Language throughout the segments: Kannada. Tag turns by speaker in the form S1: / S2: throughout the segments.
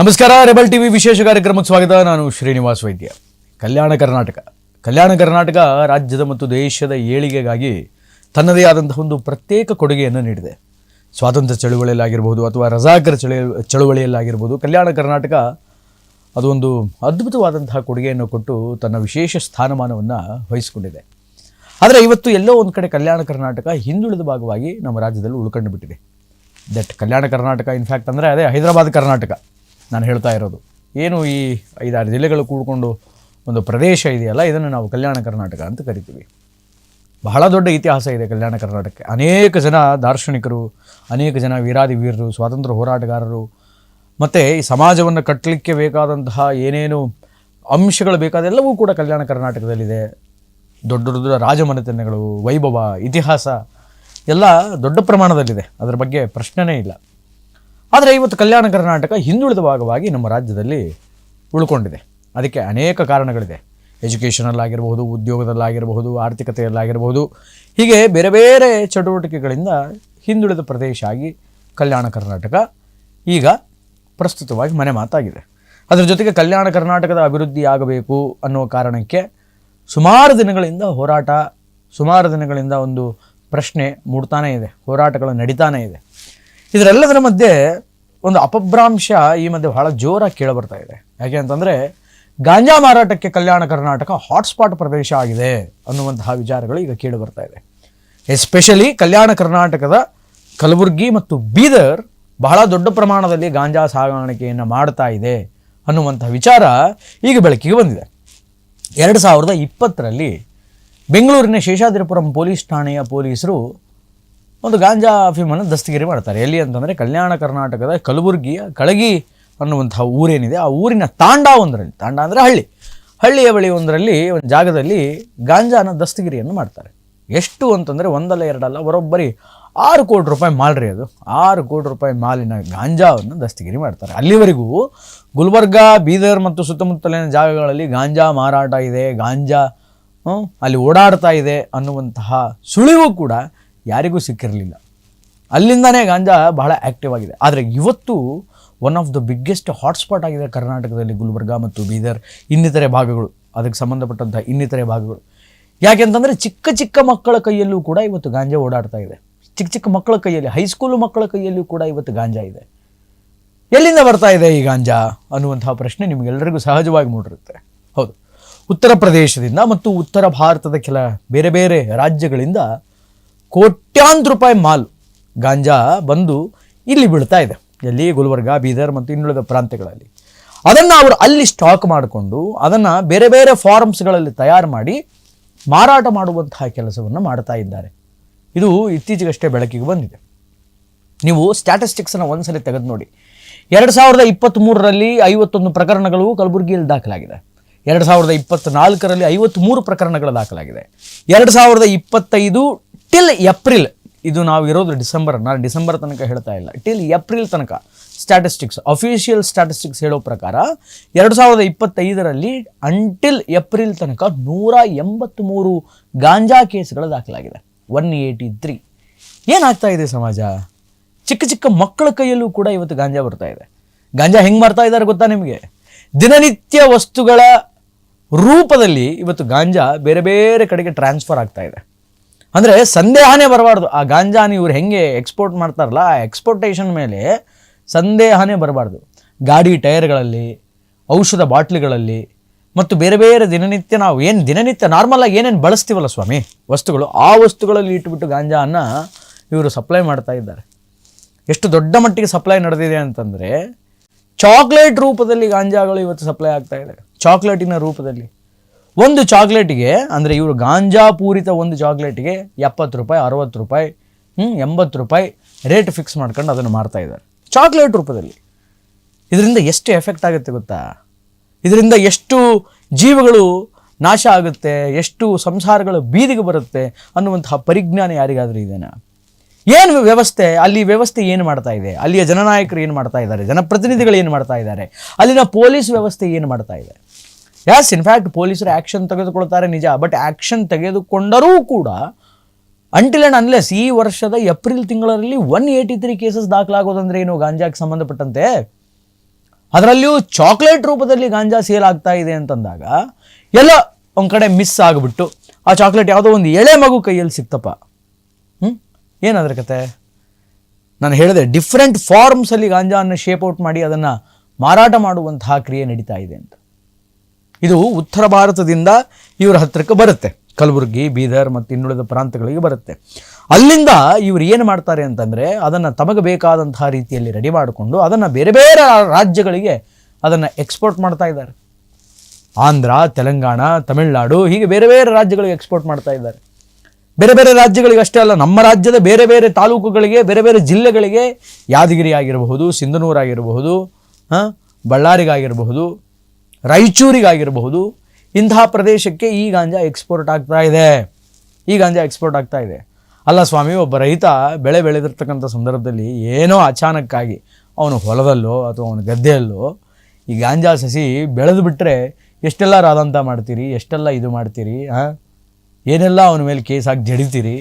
S1: ನಮಸ್ಕಾರ, ರೆಬಲ್ ಟಿವಿ ವಿಶೇಷ ಕಾರ್ಯಕ್ರಮಕ್ಕೆ ಸ್ವಾಗತ. ನಾನು ಶ್ರೀನಿವಾಸ್ ವೈದ್ಯ. ಕಲ್ಯಾಣ ಕರ್ನಾಟಕ. ಕಲ್ಯಾಣ ಕರ್ನಾಟಕ ರಾಜ್ಯದ ಮತ್ತು ದೇಶದ ಏಳಿಗೆಗಾಗಿ ತನ್ನದೇ ಆದಂತಹ ಒಂದು ಪ್ರತ್ಯೇಕ ಕೊಡುಗೆಯನ್ನು ನೀಡಿದೆ. ಸ್ವಾತಂತ್ರ್ಯ ಚಳುವಳಿಯಲ್ಲಾಗಿರ್ಬೋದು ಅಥವಾ ರಜಾಕರ ಚಳಿ ಚಳುವಳಿಯಲ್ಲಾಗಿರ್ಬೋದು ಕಲ್ಯಾಣ ಕರ್ನಾಟಕ ಅದೊಂದು ಅದ್ಭುತವಾದಂತಹ ಕೊಡುಗೆಯನ್ನು ಕೊಟ್ಟು ತನ್ನ ವಿಶೇಷ ಸ್ಥಾನಮಾನವನ್ನು ವಹಿಸಿಕೊಂಡಿದೆ. ಆದರೆ ಇವತ್ತು ಎಲ್ಲೋ ಒಂದು ಕಡೆ ಕಲ್ಯಾಣ ಕರ್ನಾಟಕ ಹಿಂದುಳಿದ ಭಾಗವಾಗಿ ನಮ್ಮ ರಾಜ್ಯದಲ್ಲಿ ಉಳ್ಕೊಂಡು ಬಿಟ್ಟಿದೆ. ದಟ್ ಕಲ್ಯಾಣ ಕರ್ನಾಟಕ ಇನ್ಫ್ಯಾಕ್ಟ್ ಅಂದರೆ ಅದೇ ಹೈದರಾಬಾದ್ ಕರ್ನಾಟಕ. ನಾನು ಹೇಳ್ತಾ ಇರೋದು. ಏನು ಈ ಐದಾರು ಜಿಲ್ಲೆಗಳು ಕೂಡ್ಕೊಂಡು ಒಂದು ಪ್ರದೇಶ ಇದೆಯಲ್ಲ, ಇದನ್ನು ನಾವು ಕಲ್ಯಾಣ ಕರ್ನಾಟಕ ಅಂತ ಕರಿತೀವಿ. ಬಹಳ ದೊಡ್ಡ ಇತಿಹಾಸ ಇದೆ ಕಲ್ಯಾಣ ಕರ್ನಾಟಕಕ್ಕೆ. ಅನೇಕ ಜನ ದಾರ್ಶನಿಕರು, ಅನೇಕ ಜನ ವೀರಾದಿ ವೀರರು, ಸ್ವಾತಂತ್ರ್ಯ ಹೋರಾಟಗಾರರು, ಮತ್ತು ಈ ಸಮಾಜವನ್ನು ಕಟ್ಟಲಿಕ್ಕೆ ಬೇಕಾದಂತಹ ಏನೇನು ಅಂಶಗಳು ಬೇಕಾದೆಲ್ಲವೂ ಕೂಡ ಕಲ್ಯಾಣ ಕರ್ನಾಟಕದಲ್ಲಿದೆ. ದೊಡ್ಡ ದೊಡ್ಡ ರಾಜಮನೆತನಗಳು, ವೈಭವ, ಇತಿಹಾಸ, ಎಲ್ಲ ದೊಡ್ಡ ಪ್ರಮಾಣದಲ್ಲಿದೆ. ಅದರ ಬಗ್ಗೆ ಪ್ರಶ್ನೆನೇ ಇಲ್ಲ. ಆದರೆ ಇವತ್ತು ಕಲ್ಯಾಣ ಕರ್ನಾಟಕ ಹಿಂದುಳಿದ ಭಾಗವಾಗಿ ನಮ್ಮ ರಾಜ್ಯದಲ್ಲಿ ಉಳ್ಕೊಂಡಿದೆ. ಅದಕ್ಕೆ ಅನೇಕ ಕಾರಣಗಳಿದೆ. ಎಜುಕೇಷನಲ್ಲಾಗಿರಬಹುದು ಉದ್ಯೋಗದಲ್ಲಾಗಿರಬಹುದು, ಆರ್ಥಿಕತೆಯಲ್ಲಾಗಿರಬಹುದು. ಹೀಗೆ ಬೇರೆ ಬೇರೆ ಚಟುವಟಿಕೆಗಳಿಂದ ಹಿಂದುಳಿದ ಪ್ರದೇಶ ಆಗಿ ಕಲ್ಯಾಣ ಕರ್ನಾಟಕ ಈಗ ಪ್ರಸ್ತುತವಾಗಿ ಮನೆ ಮಾತಾಗಿದೆ. ಅದರ ಜೊತೆಗೆ ಕಲ್ಯಾಣ ಕರ್ನಾಟಕದ ಅಭಿವೃದ್ಧಿ ಆಗಬೇಕು ಅನ್ನೋ ಕಾರಣಕ್ಕೆ ಸುಮಾರು ದಿನಗಳಿಂದ ಹೋರಾಟ, ಸುಮಾರು ದಿನಗಳಿಂದ ಒಂದು ಪ್ರಶ್ನೆ ಮೂಡ್ತಾನೇ ಇದೆ, ಹೋರಾಟಗಳು ನಡೀತಾನೇ ಇದೆ. ಇದರೆಲ್ಲದರ ಮಧ್ಯೆ ಒಂದು ಅಪಭ್ರಾಂಶ ಈ ಮಧ್ಯೆ ಬಹಳ ಜೋರಾಗಿ ಕೇಳಿಬರ್ತಾ ಇದೆ. ಯಾಕೆ ಅಂತಂದರೆ ಗಾಂಜಾ ಮಾರಾಟಕ್ಕೆ ಕಲ್ಯಾಣ ಕರ್ನಾಟಕ ಹಾಟ್ಸ್ಪಾಟ್ ಪ್ರದೇಶ ಆಗಿದೆ ಅನ್ನುವಂತಹ ವಿಚಾರಗಳು ಈಗ ಕೇಳಿ ಬರ್ತಾ ಇದೆ. ಎಸ್ಪೆಷಲಿ ಕಲ್ಯಾಣ ಕರ್ನಾಟಕದ ಕಲಬುರಗಿ ಮತ್ತು ಬೀದರ್ ಬಹಳ ದೊಡ್ಡ ಪ್ರಮಾಣದಲ್ಲಿ ಗಾಂಜಾ ಸಾಗಾಣಿಕೆಯನ್ನು ಮಾಡ್ತಾ ಇದೆ ಅನ್ನುವಂತಹ ವಿಚಾರ ಈಗ ಬೆಳಕಿಗೆ ಬಂದಿದೆ. ಎರಡು ಸಾವಿರದ ಇಪ್ಪತ್ತರಲ್ಲಿ ಬೆಂಗಳೂರಿನ ಶೇಷಾದ್ರಿಪುರಂ ಪೊಲೀಸ್ ಠಾಣೆಯ ಪೊಲೀಸರು ಒಂದು ಗಾಂಜಾ ಅಫೀಮನ್ನು ದಸ್ತಗಿರಿ ಮಾಡ್ತಾರೆ. ಎಲ್ಲಿ ಅಂತಂದರೆ ಕಲ್ಯಾಣ ಕರ್ನಾಟಕದ ಕಲಬುರಗಿಯ ಕಳಗಿ ಅನ್ನುವಂತಹ ಊರೇನಿದೆ. ಆ ಊರಿನ ತಾಂಡ ಒಂದರಲ್ಲಿ. ತಾಂಡ ಅಂದರೆ ಹಳ್ಳಿ. ಹಳ್ಳಿಯ ಬಳಿ ಒಂದರಲ್ಲಿ, ಒಂದು ಜಾಗದಲ್ಲಿ ಗಾಂಜಾನ ದಸ್ತಗಿರಿಯನ್ನು ಮಾಡ್ತಾರೆ. ಎಷ್ಟು ಅಂತಂದರೆ ಒಂದಲ್ಲ ಎರಡಲ್ಲ, ಬರೋಬ್ಬರಿ ಆರು ಕೋಟಿ ರೂಪಾಯಿ ಮಾಲ್ ರೀ ಅದು. ಆರು ಕೋಟಿ ರೂಪಾಯಿ ಮಾಲಿನ ಗಾಂಜಾವನ್ನು ದಸ್ತಗಿರಿ ಮಾಡ್ತಾರೆ. ಅಲ್ಲಿವರೆಗೂ ಗುಲ್ಬರ್ಗ, ಬೀದರ್ ಮತ್ತು ಸುತ್ತಮುತ್ತಲಿನ ಜಾಗಗಳಲ್ಲಿ ಗಾಂಜಾ ಮಾರಾಟ ಇದೆ, ಗಾಂಜಾ ಅಲ್ಲಿ ಓಡಾಡ್ತಾ ಇದೆ ಅನ್ನುವಂತಹ ಸುಳಿವು ಕೂಡ ಯಾರಿಗೂ ಸಿಕ್ಕಿರಲಿಲ್ಲ. ಅಲ್ಲಿಂದನೇ ಗಾಂಜಾ ಬಹಳ ಆ್ಯಕ್ಟಿವ್ ಆಗಿದೆ. ಆದರೆ ಇವತ್ತು one of the biggest hotspot ಆಗಿದೆ ಕರ್ನಾಟಕದಲ್ಲಿ, ಗುಲ್ಬರ್ಗ ಮತ್ತು ಬೀದರ್, ಇನ್ನಿತರೆ ಭಾಗಗಳು. ಅದಕ್ಕೆ ಸಂಬಂಧಪಟ್ಟಂಥ ಇನ್ನಿತರೆ ಭಾಗಗಳು. ಯಾಕೆಂತಂದರೆ ಚಿಕ್ಕ ಚಿಕ್ಕ ಮಕ್ಕಳ ಕೈಯಲ್ಲೂ ಕೂಡ ಇವತ್ತು ಗಾಂಜಾ ಓಡಾಡ್ತಾ ಇದೆ. ಚಿಕ್ಕ ಚಿಕ್ಕ ಮಕ್ಕಳ ಕೈಯಲ್ಲಿ ಹೈಸ್ಕೂಲು ಮಕ್ಕಳ ಕೈಯಲ್ಲೂ ಕೂಡ ಇವತ್ತು ಗಾಂಜಾ ಇದೆ. ಎಲ್ಲಿಂದ ಬರ್ತಾ ಇದೆ ಈ ಗಾಂಜಾ ಅನ್ನುವಂತಹ ಪ್ರಶ್ನೆ ನಿಮಗೆಲ್ಲರಿಗೂ ಸಹಜವಾಗಿ ಮೂಡಿರುತ್ತೆ. ಹೌದು. ಉತ್ತರ ಪ್ರದೇಶದಿಂದ ಮತ್ತು ಉತ್ತರ ಭಾರತದ ಕೆಲ ಬೇರೆ ಬೇರೆ ರಾಜ್ಯಗಳಿಂದ ಕೋಟ್ಯಾಂತರ ರೂಪಾಯಿ ಮಾಲ್ ಗಾಂಜಾ ಬಂದು ಇಲ್ಲಿ ಬೀಳ್ತಾ ಇದೆ. ಎಲ್ಲಿ? ಗುಲ್ಬರ್ಗ, ಬೀದರ್ ಮತ್ತು ಇನ್ನುಳಿದ ಪ್ರಾಂತ್ಯಗಳಲ್ಲಿ. ಅದನ್ನು ಅವರು ಅಲ್ಲಿ ಸ್ಟಾಕ್ ಮಾಡಿಕೊಂಡು ಅದನ್ನು ಬೇರೆ ಬೇರೆ ಫಾರ್ಮ್ಸ್ಗಳಲ್ಲಿ ತಯಾರು ಮಾಡಿ ಮಾರಾಟ ಮಾಡುವಂತಹ ಕೆಲಸವನ್ನು ಮಾಡ್ತಾ ಇದ್ದಾರೆ. ಇದು ಇತ್ತೀಚೆಗಷ್ಟೇ ಬೆಳಕಿಗೆ ಬಂದಿದೆ. ನೀವು ಸ್ಟ್ಯಾಟಿಸ್ಟಿಕ್ಸನ್ನು ಒಂದ್ಸಲಿ ತೆಗೆದು ನೋಡಿ. ಎರಡು ಸಾವಿರದ ಇಪ್ಪತ್ತ್ಮೂರರಲ್ಲಿ ಐವತ್ತೊಂದು ಪ್ರಕರಣಗಳು ಕಲಬುರಗಿಯಲ್ಲಿ ದಾಖಲಾಗಿದೆ. ಎರಡು ಸಾವಿರದ ಇಪ್ಪತ್ತ್ನಾಲ್ಕರಲ್ಲಿ ಐವತ್ತ್ಮೂರು ಪ್ರಕರಣಗಳು ದಾಖಲಾಗಿದೆ. ಎರಡು ಸಾವಿರದ ಇಪ್ಪತ್ತೈದು ಟಿಲ್ ಏಪ್ರಿಲ್ ಇದು ನಾವು ಇರೋದು ಡಿಸೆಂಬರ್ ನಾನು ಡಿಸೆಂಬರ್ ತನಕ ಹೇಳ್ತಾ ಇಲ್ಲ. ಟಿಲ್ ಏಪ್ರಿಲ್ ತನಕ ಸ್ಟ್ಯಾಟಿಸ್ಟಿಕ್ಸ್ ಅಫಿಷಿಯಲ್ ಸ್ಟ್ಯಾಟಿಸ್ಟಿಕ್ಸ್ ಹೇಳೋ ಪ್ರಕಾರ ಎರಡು ಸಾವಿರದ ಇಪ್ಪತ್ತೈದರಲ್ಲಿ ಅಂಟಿಲ್ ಏಪ್ರಿಲ್ ತನಕ ನೂರ ಎಂಬತ್ತ್ಮೂರು ಗಾಂಜಾ ಕೇಸ್ಗಳು ದಾಖಲಾಗಿದೆ. ಒನ್ ಏಯ್ಟಿ ತ್ರೀ ಏನಾಗ್ತಾ ಇದೆ ಸಮಾಜ? ಚಿಕ್ಕ ಚಿಕ್ಕ ಮಕ್ಕಳ ಕೈಯಲ್ಲೂ ಕೂಡ ಇವತ್ತು ಗಾಂಜಾ ಬರ್ತಾ ಇದೆ. ಗಾಂಜಾ ಹೆಂಗೆ ಮಾಡ್ತಾ ಇದ್ದಾರೆ ಗೊತ್ತಾ ನಿಮಗೆ? ದಿನನಿತ್ಯ ವಸ್ತುಗಳ ರೂಪದಲ್ಲಿ ಇವತ್ತು ಗಾಂಜಾ ಬೇರೆ ಬೇರೆ ಕಡೆಗೆ ಟ್ರಾನ್ಸ್ಫರ್ ಆಗ್ತಾ ಇದೆ. ಅಂದರೆ ಸಂದೇಹನೇ ಬರಬಾರ್ದು. ಆ ಗಾಂಜಾನ ಇವ್ರು ಹೆಂಗೆ ಎಕ್ಸ್ಪೋರ್ಟ್ ಮಾಡ್ತಾರಲ್ಲ, ಆ ಎಕ್ಸ್ಪೋರ್ಟೇಷನ್ ಮೇಲೆ ಸಂದೇಹನೇ ಬರಬಾರ್ದು. ಗಾಡಿ ಟೈರ್ಗಳಲ್ಲಿ, ಔಷಧ ಬಾಟ್ಲಿಗಳಲ್ಲಿ ಮತ್ತು ಬೇರೆ ಬೇರೆ ದಿನನಿತ್ಯ ನಾವು ಏನು ದಿನನಿತ್ಯ ನಾರ್ಮಲಾಗಿ ಏನೇನು ಬಳಸ್ತೀವಲ್ಲ ಸ್ವಾಮಿ? ವಸ್ತುಗಳು, ಆ ವಸ್ತುಗಳಲ್ಲಿ ಇಟ್ಬಿಟ್ಟು ಗಾಂಜಾನ ಇವರು ಸಪ್ಲೈ ಮಾಡ್ತಾ ಇದ್ದಾರೆ. ಎಷ್ಟು ದೊಡ್ಡ ಮಟ್ಟಿಗೆ ಸಪ್ಲೈ ನಡೆದಿದೆ ಅಂತಂದರೆ ಚಾಕ್ಲೇಟ್ ರೂಪದಲ್ಲಿ ಗಾಂಜಾಗಳು ಇವತ್ತು ಸಪ್ಲೈ ಆಗ್ತಾ ಇದೆ. ಚಾಕ್ಲೇಟಿನ ರೂಪದಲ್ಲಿ. ಒಂದು ಚಾಕ್ಲೇಟಿಗೆ, ಅಂದರೆ ಇವರು ಗಾಂಜಾ ಪೂರಿತ ಒಂದು ಚಾಕ್ಲೇಟಿಗೆ ಎಪ್ಪತ್ತು ರೂಪಾಯಿ, ಅರವತ್ತು ರೂಪಾಯಿ ಹ್ಞೂ ಎಂಬತ್ತು ರೂಪಾಯಿ ರೇಟ್ ಫಿಕ್ಸ್ ಮಾಡ್ಕೊಂಡು ಅದನ್ನು ಮಾರ್ತಾ ಇದ್ದಾರೆ. ಚಾಕ್ಲೇಟ್ ರೂಪದಲ್ಲಿ. ಇದರಿಂದ ಎಷ್ಟು ಎಫೆಕ್ಟ್ ಆಗುತ್ತೆ ಗೊತ್ತಾ? ಇದರಿಂದ ಎಷ್ಟು ಜೀವಗಳು ನಾಶ ಆಗುತ್ತೆ, ಎಷ್ಟು ಸಂಸಾರಗಳು ಬೀದಿಗೆ ಬರುತ್ತೆ ಅನ್ನುವಂತಹ ಪರಿಜ್ಞಾನ ಯಾರಿಗಾದರೂ ಇದೇನಾ? ಏನು ವ್ಯವಸ್ಥೆ, ಅಲ್ಲಿ ವ್ಯವಸ್ಥೆ ಏನು ಮಾಡ್ತಾ ಇದೆ? ಅಲ್ಲಿಯ ಜನನಾಯಕರು ಏನು ಮಾಡ್ತಾ ಇದ್ದಾರೆ? ಜನಪ್ರತಿನಿಧಿಗಳು ಏನು ಮಾಡ್ತಾ ಇದ್ದಾರೆ? ಅಲ್ಲಿನ ಪೊಲೀಸ್ ವ್ಯವಸ್ಥೆ ಏನು ಮಾಡ್ತಾ ಇದೆ? ಯಾಸ್ ಇನ್ಫ್ಯಾಕ್ಟ್ ಪೊಲೀಸರು ಆ್ಯಕ್ಷನ್ ತೆಗೆದುಕೊಳ್ತಾರೆ ನಿಜ. ಬಟ್ ಆ್ಯಕ್ಷನ್ ತೆಗೆದುಕೊಂಡರೂ ಕೂಡ ಅಂಟಿಲ್ ಆ್ಯಂಡ್ ಅನ್ಲೆಸ್ ಈ ವರ್ಷದ ಏಪ್ರಿಲ್ ತಿಂಗಳಲ್ಲಿ ಒನ್ ಏಯ್ಟಿ ತ್ರೀ ಕೇಸಸ್ ದಾಖಲಾಗೋದಂದ್ರೆ ಏನು? ಗಾಂಜಾಕ್ಕೆ ಸಂಬಂಧಪಟ್ಟಂತೆ? ಅದರಲ್ಲಿಯೂ ಚಾಕ್ಲೇಟ್ ರೂಪದಲ್ಲಿ ಗಾಂಜಾ ಸೇಲ್ ಆಗ್ತಾ ಇದೆ ಅಂತಂದಾಗ, ಎಲ್ಲ ಒಂದು ಕಡೆ ಮಿಸ್ ಆಗಿಬಿಟ್ಟು, ಆ ಚಾಕ್ಲೇಟ್ ಯಾವುದೋ ಒಂದು ಎಳೆ ಮಗು ಕೈಯಲ್ಲಿ ಸಿಕ್ತಪ್ಪ. ಹ್ಞೂ ಏನಾದ್ರ ಕತೆ? ನಾನು ಹೇಳಿದೆ ಡಿಫ್ರೆಂಟ್ ಫಾರ್ಮ್ಸಲ್ಲಿ ಗಾಂಜಾವನ್ನು ಶೇಪ್ ಔಟ್ ಮಾಡಿ ಅದನ್ನು ಮಾರಾಟ ಮಾಡುವಂತಹ ಕ್ರಿಯೆ ನಡೀತಾ ಇದೆ ಅಂತ. ಇದು ಉತ್ತರ ಭಾರತದಿಂದ ಇವರ ಹತ್ತಿರಕ್ಕೆ ಬರುತ್ತೆ. ಕಲಬುರಗಿ, ಬೀದರ್ ಮತ್ತು ಇನ್ನುಳಿದ ಪ್ರಾಂತಗಳಿಗೆ ಬರುತ್ತೆ. ಅಲ್ಲಿಂದ ಇವರು ಏನು ಮಾಡ್ತಾರೆ ಅಂತಂದರೆ ಅದನ್ನು ತಮಗೆ ಬೇಕಾದಂತಹ ರೀತಿಯಲ್ಲಿ ರೆಡಿ ಮಾಡಿಕೊಂಡು ಅದನ್ನು ಬೇರೆ ಬೇರೆ ರಾಜ್ಯಗಳಿಗೆ ಅದನ್ನು ಎಕ್ಸ್ಪೋರ್ಟ್ ಮಾಡ್ತಾ ಇದ್ದಾರೆ. ಆಂಧ್ರ, ತೆಲಂಗಾಣ, ತಮಿಳುನಾಡು ಹೀಗೆ ಬೇರೆ ಬೇರೆ ರಾಜ್ಯಗಳಿಗೆ ಎಕ್ಸ್ಪೋರ್ಟ್ ಮಾಡ್ತಾ ಇದ್ದಾರೆ. ಬೇರೆ ಬೇರೆ ರಾಜ್ಯಗಳಿಗೆ ಅಷ್ಟೇ ಅಲ್ಲ, ನಮ್ಮ ರಾಜ್ಯದ ಬೇರೆ ಬೇರೆ ತಾಲೂಕುಗಳಿಗೆ, ಬೇರೆ ಬೇರೆ ಜಿಲ್ಲೆಗಳಿಗೆ ಯಾದಗಿರಿ ಆಗಿರಬಹುದು ಸಿಂಧನೂರು ಆಗಿರಬಹುದು ಹಾಂ, ಬಳ್ಳಾರಿಗಾಗಿರಬಹುದು ರಾಯಚೂರಿಗಾಗಿರಬಹುದು. ಇಂತಹ ಪ್ರದೇಶಕ್ಕೆ ಈ ಗಾಂಜಾ ಎಕ್ಸ್ಪೋರ್ಟ್ ಆಗ್ತಾ ಇದೆ. ಈ ಗಾಂಜಾ ಎಕ್ಸ್ಪೋರ್ಟ್ ಆಗ್ತಾ ಇದೆ. ಅಲ್ಲ ಸ್ವಾಮಿ, ಒಬ್ಬ ರೈತ ಬೆಳೆ ಬೆಳೆದಿರ್ತಕ್ಕಂಥ ಸಂದರ್ಭದಲ್ಲಿ ಏನೋ ಅಚಾನಕ್ಕಾಗಿ ಅವನು ಹೊಲದಲ್ಲೋ ಅಥವಾ ಅವನ ಗದ್ದೆಯಲ್ಲೋ ಈ ಗಾಂಜಾ ಸಸಿ ಬೆಳೆದು ಬಿಟ್ಟರೆ ಎಷ್ಟೆಲ್ಲ ರಾದಂತ ಮಾಡ್ತೀರಿ, ಎಷ್ಟೆಲ್ಲ ಇದು ಮಾಡ್ತೀರಿ ಹಾಂ ಏನೆಲ್ಲ ಅವನ ಮೇಲೆ ಕೇಸ್ ಹಾಕಿ ಜಡಿತೀರಿ,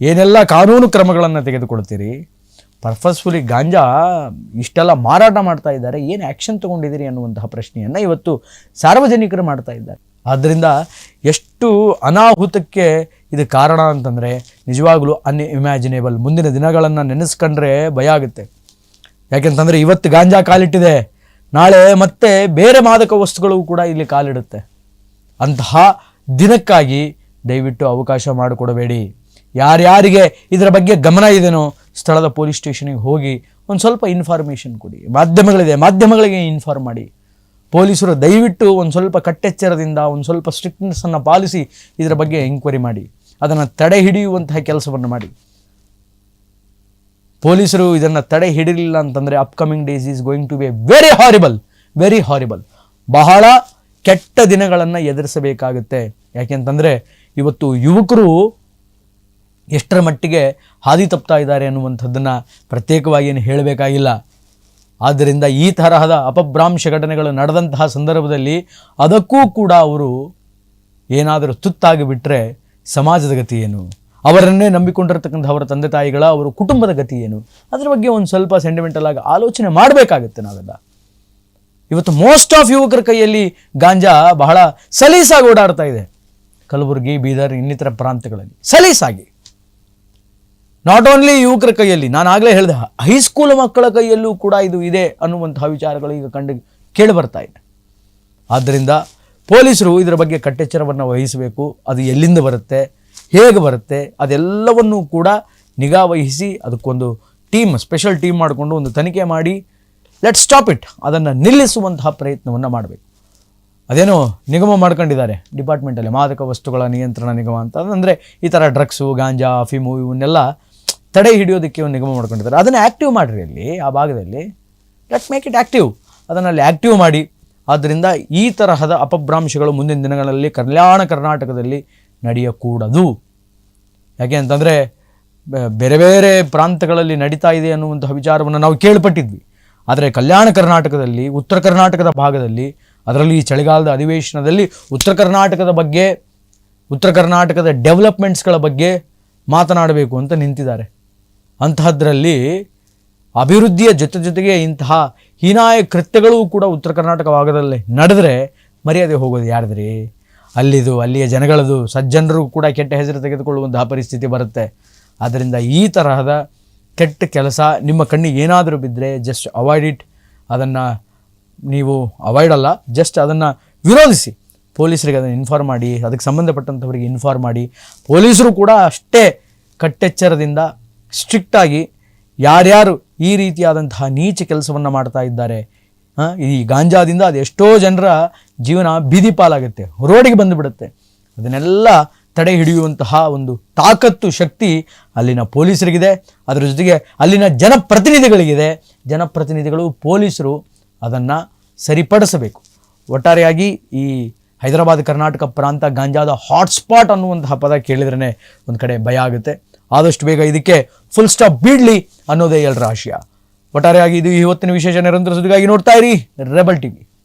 S1: ಏನೆಲ್ಲ ಕಾನೂನು ಕ್ರಮಗಳನ್ನು ತೆಗೆದುಕೊಳ್ತೀರಿ ಪರ್ಪಸ್ಫುಲಿ ಗಾಂಜಾ ಇಷ್ಟೆಲ್ಲ ಮಾರಾಟ ಮಾಡ್ತಾ ಇದ್ದಾರೆ, ಏನು ಆ್ಯಕ್ಷನ್ ತೊಗೊಂಡಿದ್ದೀರಿ ಅನ್ನುವಂತಹ ಪ್ರಶ್ನೆಯನ್ನು ಇವತ್ತು ಸಾರ್ವಜನಿಕರು ಮಾಡ್ತಾ ಇದ್ದಾರೆ. ಆದ್ದರಿಂದ ಎಷ್ಟು ಅನಾಹುತಕ್ಕೆ ಇದು ಕಾರಣ ಅಂತಂದರೆ ನಿಜವಾಗಲೂ ಅನ್ಇಮ್ಯಾಜಿನೇಬಲ್ ಮುಂದಿನ ದಿನಗಳನ್ನು ನೆನೆಸ್ಕೊಂಡ್ರೆ ಭಯ ಆಗುತ್ತೆ. ಯಾಕೆಂತಂದರೆ ಇವತ್ತು ಗಾಂಜಾ ಕಾಲಿಟ್ಟಿದೆ, ನಾಳೆ ಮತ್ತೆ ಬೇರೆ ಮಾದಕ ವಸ್ತುಗಳು ಕೂಡ ಇಲ್ಲಿ ಕಾಲಿಡುತ್ತೆ. ಅಂತಹ ದಿನಕ್ಕಾಗಿ ದಯವಿಟ್ಟು ಅವಕಾಶ ಮಾಡಿಕೊಡಬೇಡಿ. ಯಾರ್ಯಾರಿಗೆ ಇದರ ಬಗ್ಗೆ ಗಮನ ಇದೆನೋ ಸ್ಥಳದ ಪೊಲೀಸ್ ಸ್ಟೇಷನಿಗೆ ಹೋಗಿ ಒಂದು ಸ್ವಲ್ಪ ಇನ್ಫಾರ್ಮೇಷನ್ ಕೊಡಿ. ಮಾಧ್ಯಮಗಳಿದೆ, ಮಾಧ್ಯಮಗಳಿಗೆ ಇನ್ಫಾರ್ಮ್ ಮಾಡಿ. ಪೊಲೀಸರು ದಯವಿಟ್ಟು ಒಂದು ಸ್ವಲ್ಪ ಕಟ್ಟೆಚ್ಚರದಿಂದ, ಒಂದು ಸ್ವಲ್ಪ ಸ್ಟ್ರಿಕ್ಟ್ನೆಸ್ಸನ್ನು ಪಾಲಿಸಿ ಇದರ ಬಗ್ಗೆ ಎಂಕ್ವೈರಿ ಮಾಡಿ. ಅದನ್ನು ತಡೆ ಹಿಡಿಯುವಂತಹ ಕೆಲಸವನ್ನು ಮಾಡಿ. ಪೊಲೀಸರು ಇದನ್ನು ತಡೆ ಹಿಡಿಲಿಲ್ಲ ಅಂತಂದರೆ upcoming days is going to be very horrible very horrible ಬಹಳ ಕೆಟ್ಟ ದಿನಗಳನ್ನು ಎದುರಿಸಬೇಕಾಗುತ್ತೆ. ಯಾಕೆಂತಂದರೆ ಇವತ್ತು ಯುವಕರು ಎಷ್ಟರ ಮಟ್ಟಿಗೆ ಹಾದಿ ತಪ್ತಾ ಇದ್ದಾರೆ ಅನ್ನುವಂಥದ್ದನ್ನು ಪ್ರತ್ಯೇಕವಾಗಿ ಏನು ಹೇಳಬೇಕಾಗಿಲ್ಲ. ಆದ್ದರಿಂದ ಈ ತರಹದ ಅಪಭ್ರಾಂಶ ಘಟನೆಗಳು ನಡೆದಂತಹ ಸಂದರ್ಭದಲ್ಲಿ ಅದಕ್ಕೂ ಕೂಡ ಅವರು ಏನಾದರೂ ತುತ್ತಾಗಿ ಬಿಟ್ಟರೆ ಸಮಾಜದ ಗತಿ ಏನು? ಅವರನ್ನೇ ನಂಬಿಕೊಂಡಿರ್ತಕ್ಕಂಥ ಅವರ ತಂದೆ ತಾಯಿಗಳ, ಅವರ ಕುಟುಂಬದ ಗತಿ ಏನು? ಅದರ ಬಗ್ಗೆ ಒಂದು ಸ್ವಲ್ಪ ಸೆಂಟಿಮೆಂಟಲ್ ಆಗಿ ಆಲೋಚನೆ ಮಾಡಬೇಕಾಗುತ್ತೆ ನಾವೆಲ್ಲ. ಇವತ್ತು ಮೋಸ್ಟ್ ಆಫ್ ಯುವಕರ ಕೈಯಲ್ಲಿ ಗಾಂಜಾ ಬಹಳ ಸಲೀಸಾಗಿ ಓಡಾಡ್ತಾ ಇದೆ. ಕಲಬುರಗಿ, ಬೀದರ್, ಇನ್ನಿತರ ಪ್ರಾಂತ್ಯಗಳಲ್ಲಿ. ಸಲೀಸಾಗಿ. ನಾಟ್ ಓನ್ಲಿ ಯುವಕರ ಕೈಯಲ್ಲಿ, ನಾನು ಆಗಲೇ ಹೇಳಿದೆ ಹೈಸ್ಕೂಲ್ ಮಕ್ಕಳ ಕೈಯಲ್ಲೂ ಕೂಡ ಇದು ಇದೆ ಅನ್ನುವಂತಹ ವಿಚಾರಗಳು ಈಗ ಕಂಡು ಕೇಳಿ ಬರ್ತಾ ಇದೆ. ಆದ್ದರಿಂದ ಪೊಲೀಸರು ಇದರ ಬಗ್ಗೆ ಕಟ್ಟೆಚ್ಚರವನ್ನು ವಹಿಸಬೇಕು, ಅದು ಎಲ್ಲಿಂದ ಬರುತ್ತೆ, ಹೇಗೆ ಬರುತ್ತೆ, ಅದೆಲ್ಲವನ್ನೂ ಕೂಡ ನಿಗಾ ವಹಿಸಿ ಅದಕ್ಕೊಂದು ಟೀಮ್ ಸ್ಪೆಷಲ್ ಟೀಮ್ ಮಾಡಿಕೊಂಡು ಒಂದು ತನಿಖೆ ಮಾಡಿ ಲೆಟ್ ಸ್ಟಾಪ್ ಇಟ್ ಅದನ್ನು ನಿಲ್ಲಿಸುವಂತಹ ಪ್ರಯತ್ನವನ್ನು ಮಾಡಬೇಕು. ಅದೇನೋ ನಿಗಮ ಮಾಡ್ಕೊಂಡಿದ್ದಾರೆ ಡಿಪಾರ್ಟ್ಮೆಂಟಲ್ಲಿ ಮಾದಕ ವಸ್ತುಗಳ ನಿಯಂತ್ರಣ ನಿಗಮ ಅಂತ. ಅಂದರೆ ಈ ಥರ ಡ್ರಗ್ಸು ಗಾಂಜಾ ಅಫಿಮು ಇವನ್ನೆಲ್ಲ ತಡೆ ಹಿಡಿಯೋದಕ್ಕೆ ಒಂದು ನಿಗಮ ಮಾಡ್ಕೊಂಡಿದ್ದಾರೆ. ಅದನ್ನು ಆ್ಯಕ್ಟಿವ್ ಮಾಡಿರಿ ಅಲ್ಲಿ, ಆ ಭಾಗದಲ್ಲಿ. ಲೆಟ್ ಮೇಕ್ ಇಟ್ ಆ್ಯಕ್ಟಿವ್ ಅದನ್ನು ಅಲ್ಲಿ ಆ್ಯಕ್ಟಿವ್ ಮಾಡಿ. ಆದ್ದರಿಂದ ಈ ತರಹದ ಅಪಭ್ರಾಂಶಗಳು ಮುಂದಿನ ದಿನಗಳಲ್ಲಿ ಕಲ್ಯಾಣ ಕರ್ನಾಟಕದಲ್ಲಿ ನಡೆಯಕೂಡದು. ಯಾಕೆ ಅಂತಂದರೆ ಬೇರೆ ಬೇರೆ ಪ್ರಾಂತಗಳಲ್ಲಿ ನಡೀತಾ ಇದೆ ಅನ್ನುವಂತಹ ವಿಚಾರವನ್ನು ನಾವು ಕೇಳ್ಪಟ್ಟಿದ್ವಿ. ಆದರೆ ಕಲ್ಯಾಣ ಕರ್ನಾಟಕದಲ್ಲಿ, ಉತ್ತರ ಕರ್ನಾಟಕದ ಭಾಗದಲ್ಲಿ, ಅದರಲ್ಲಿ ಈ ಚಳಿಗಾಲದ ಅಧಿವೇಶನದಲ್ಲಿ ಉತ್ತರ ಕರ್ನಾಟಕದ ಬಗ್ಗೆ, ಉತ್ತರ ಕರ್ನಾಟಕದ ಡೆವಲಪ್ಮೆಂಟ್ಸ್ಗಳ ಬಗ್ಗೆ ಮಾತನಾಡಬೇಕು ಅಂತ ನಿಂತಿದ್ದಾರೆ. ಅಂತಹದ್ರಲ್ಲಿ ಅಭಿವೃದ್ಧಿಯ ಜೊತೆ ಜೊತೆಗೆ ಇಂತಹ ಹೀನಾಯ ಕೃತ್ಯಗಳು ಕೂಡ ಉತ್ತರ ಕರ್ನಾಟಕ ಭಾಗದಲ್ಲಿ ನಡೆದರೆ ಮರ್ಯಾದೆ ಹೋಗೋದು ಯಾರ್ದ್ರಿ? ಅಲ್ಲಿದು, ಅಲ್ಲಿಯ ಜನಗಳದು, ಸಜ್ಜನರು ಕೂಡ ಕೆಟ್ಟ ಹೆಸರು ತೆಗೆದುಕೊಳ್ಳುವಂತಹ ಪರಿಸ್ಥಿತಿ ಬರುತ್ತೆ. ಆದ್ದರಿಂದ ಈ ತರಹದ ಕೆಟ್ಟ ಕೆಲಸ ನಿಮ್ಮ ಕಣ್ಣಿಗೆ ಏನಾದರೂ ಬಿದ್ದರೆ ಜಸ್ಟ್ ಅವಾಯ್ಡ್ ಇಟ್ ಅದನ್ನು ನೀವು ಅವಾಯ್ಡ್ ಅಲ್ಲ ಜಸ್ಟ್ ಅದನ್ನು ವಿರೋಧಿಸಿ. ಪೊಲೀಸರಿಗೆ ಅದನ್ನು ಇನ್ಫಾರ್ಮ್ ಮಾಡಿ, ಅದಕ್ಕೆ ಸಂಬಂಧಪಟ್ಟಂಥವರಿಗೆ ಇನ್ಫಾರ್ಮ್ ಮಾಡಿ. ಪೊಲೀಸರು ಕೂಡ ಅಷ್ಟೇ ಕಟ್ಟೆಚ್ಚರದಿಂದ ಸ್ಟ್ರಿಕ್ಟಾಗಿ ಯಾರ್ಯಾರು ಈ ರೀತಿಯಾದಂತಹ ನೀಚ ಕೆಲಸವನ್ನು ಮಾಡ್ತಾ ಇದ್ದಾರೆ ಈ ಗಾಂಜಾದಿಂದ ಅದೆಷ್ಟೋ ಜನರ ಜೀವನ ಬೀದಿ ಪಾಲಾಗುತ್ತೆ, ರೋಡಿಗೆ ಬಂದುಬಿಡುತ್ತೆ. ಅದನ್ನೆಲ್ಲ ತಡೆ ಹಿಡಿಯುವಂತಹ ಒಂದು ತಾಕತ್ತು, ಶಕ್ತಿ ಅಲ್ಲಿನ ಪೊಲೀಸರಿಗಿದೆ. ಅದರ ಜೊತೆಗೆ ಅಲ್ಲಿನ ಜನಪ್ರತಿನಿಧಿಗಳಿಗಿದೆ. ಜನಪ್ರತಿನಿಧಿಗಳು, ಪೊಲೀಸರು ಅದನ್ನು ಸರಿಪಡಿಸಬೇಕು. ಒಟ್ಟಾರೆಯಾಗಿ ಈ ಹೈದರಾಬಾದ್ ಕರ್ನಾಟಕ ಪ್ರಾಂತ ಗಾಂಜಾದ ಹಾಟ್ಸ್ಪಾಟ್ ಅನ್ನುವಂತಹ ಪದ ಕೇಳಿದ್ರೇ ಒಂದು ಕಡೆ ಭಯ ಆಗುತ್ತೆ. ಆದಷ್ಟು ಬೇಗ ಇದಕ್ಕೆ ಫುಲ್ ಸ್ಟಾಪ್ ಬೀಡಲಿ ಅನ್ನೋದೇ ಎಲ್ಲರ ಆಶಯ. ಒಟ್ಟಾರೆಯಾಗಿ ಇದು ಇವತ್ತಿನ ವಿಶೇಷ ನಿರಂತರ ಸುದ್ದಿಗಾಗಿ ನೋಡ್ತಾ ಇರಿ, ರೆಬಲ್ ಟಿವಿ.